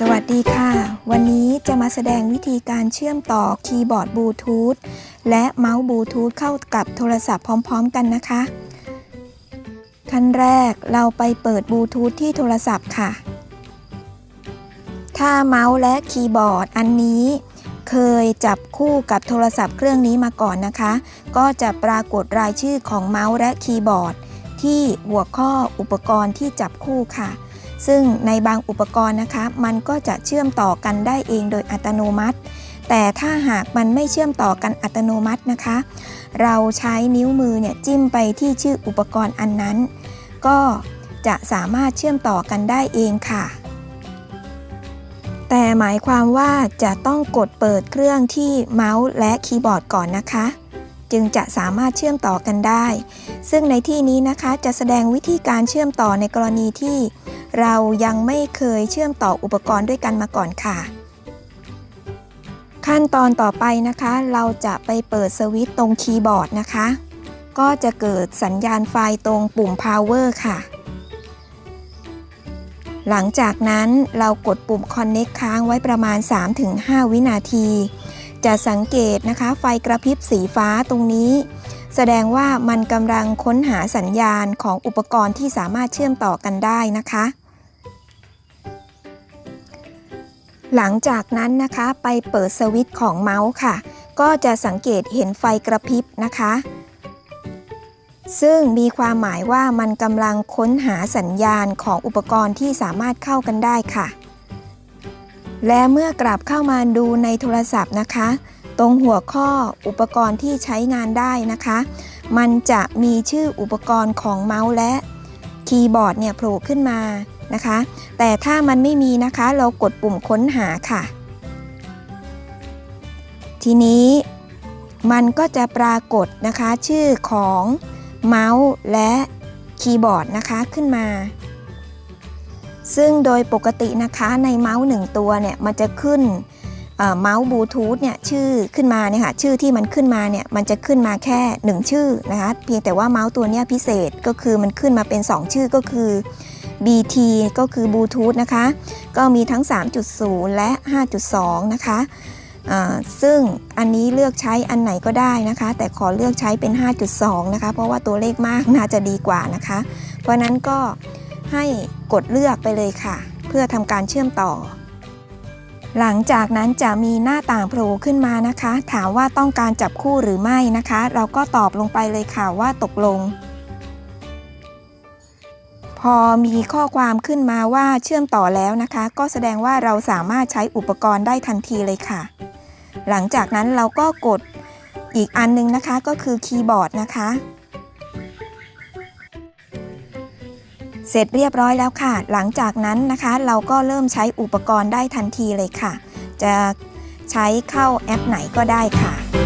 สวัสดีค่ะ วันนี้จะมาแสดงวิธีการเชื่อมต่อคีย์บอร์ดบลูทูธและเมาส์บลูทูธเข้ากับโทรศัพท์พร้อมๆกันนะคะ ขั้นแรกเราไปเปิดบลูทูธที่โทรศัพท์ค่ะ ถ้าเมาส์และคีย์บอร์ดอันนี้เคยจับคู่กับโทรศัพท์เครื่องนี้มาก่อนนะคะ ก็จะปรากฏรายชื่อของเมาส์และคีย์บอร์ด ที่หัวข้ออุปกรณ์ที่จับคู่ค่ะ ซึ่งในบางอุปกรณ์นะคะ มันก็จะเชื่อมต่อกันได้เองโดยอัตโนมัติ แต่ถ้าหากมันไม่เชื่อมต่อกันอัตโนมัตินะคะ เราใช้นิ้วมือเนี่ยจิ้มไปที่ชื่ออุปกรณ์อันนั้น ก็จะสามารถเชื่อมต่อกันได้เองค่ะ แต่หมายความว่าจะต้องกดเปิดเครื่องที่เมาส์และคีย์บอร์ดก่อนนะคะ จึงจะสามารถเชื่อมต่อกันได้ ซึ่งในที่นี้นะคะจะแสดงวิธีการเชื่อมต่อในกรณีที่ เรายังไม่เคยเชื่อมต่ออุปกรณ์ด้วยกันมาก่อนค่ะ ขั้นตอนต่อไปนะคะ เราจะไปเปิดสวิตช์ตรงคีย์บอร์ดนะคะ ก็จะเกิดสัญญาณไฟตรงปุ่ม power ค่ะ หลังจากนั้นเรากดปุ่ม connect ค้างไว้ประมาณ 3-5 วินาที จะสังเกตนะคะไฟกระพริบสีฟ้าตรงนี้แสดงว่ามันกำลังค้นหาสัญญาณของอุปกรณ์ที่สามารถเชื่อมต่อกันได้นะคะ หลังจากนั้นนะคะไปเปิดสวิตช์ของเมาส์ค่ะ ก็จะสังเกตเห็นไฟกระพริบนะคะ ซึ่งมีความหมายว่ามันกำลังค้นหาสัญญาณของอุปกรณ์ที่สามารถเข้ากันได้ค่ะ และเมื่อกลับเข้ามาดูในโทรศัพท์นะคะ ตรงหัวข้ออุปกรณ์ที่ใช้งานได้นะคะ มันจะมีชื่ออุปกรณ์ของเมาส์และคีย์บอร์ดเนี่ยโผล่ขึ้นมา นะคะ แต่ถ้ามันไม่มีนะคะเรากดปุ่มค้นหาค่ะ ทีนี้มันก็จะปรากฏนะคะชื่อของเมาส์และคีย์บอร์ดนะคะขึ้นมา ซึ่งโดยปกตินะคะในเมาส์หนึ่งตัวเนี่ยมันจะขึ้นเมาส์บลูทูธเนี่ยชื่อขึ้นมาเนี่ยค่ะชื่อที่มันขึ้นมาเนี่ยมันจะขึ้นมาแค่ 1 ชื่อนะคะเพียงแต่ว่าเมาส์ตัวนี้พิเศษก็คือมันขึ้นมาเป็น 2 ชื่อก็คือ BT ก็คือบลูทูธนะคะ ก็มีทั้ง 3.0 และ 5.2 นะคะซึ่งอันนี้เลือกใช้อันไหนก็ได้นะคะ แต่ขอเลือกใช้เป็น 5.2 นะคะ เพราะว่าตัวเลขมากน่าจะดีกว่านะคะ เพราะนั้นก็ให้กดเลือกไปเลยค่ะ เพื่อทำการเชื่อมต่อ หลังจากนั้นจะมีหน้าต่างโผล่ขึ้นมานะคะ ถามว่าต้องการจับคู่หรือไม่นะคะ เราก็ตอบลงไปเลยค่ะว่าตกลง พอมีข้อความขึ้นมาว่าเชื่อมต่อแล้วนะคะ ก็แสดงว่าเราสามารถใช้อุปกรณ์ได้ทันทีเลยค่ะ หลังจากนั้นเราก็กดอีกอันนึงนะคะก็คือคีย์บอร์ดนะคะ เสร็จเรียบร้อยแล้วค่ะ หลังจากนั้นนะคะ เราก็เริ่มใช้อุปกรณ์ได้ทันทีเลยค่ะ จะใช้เข้าแอปไหนก็ได้ค่ะ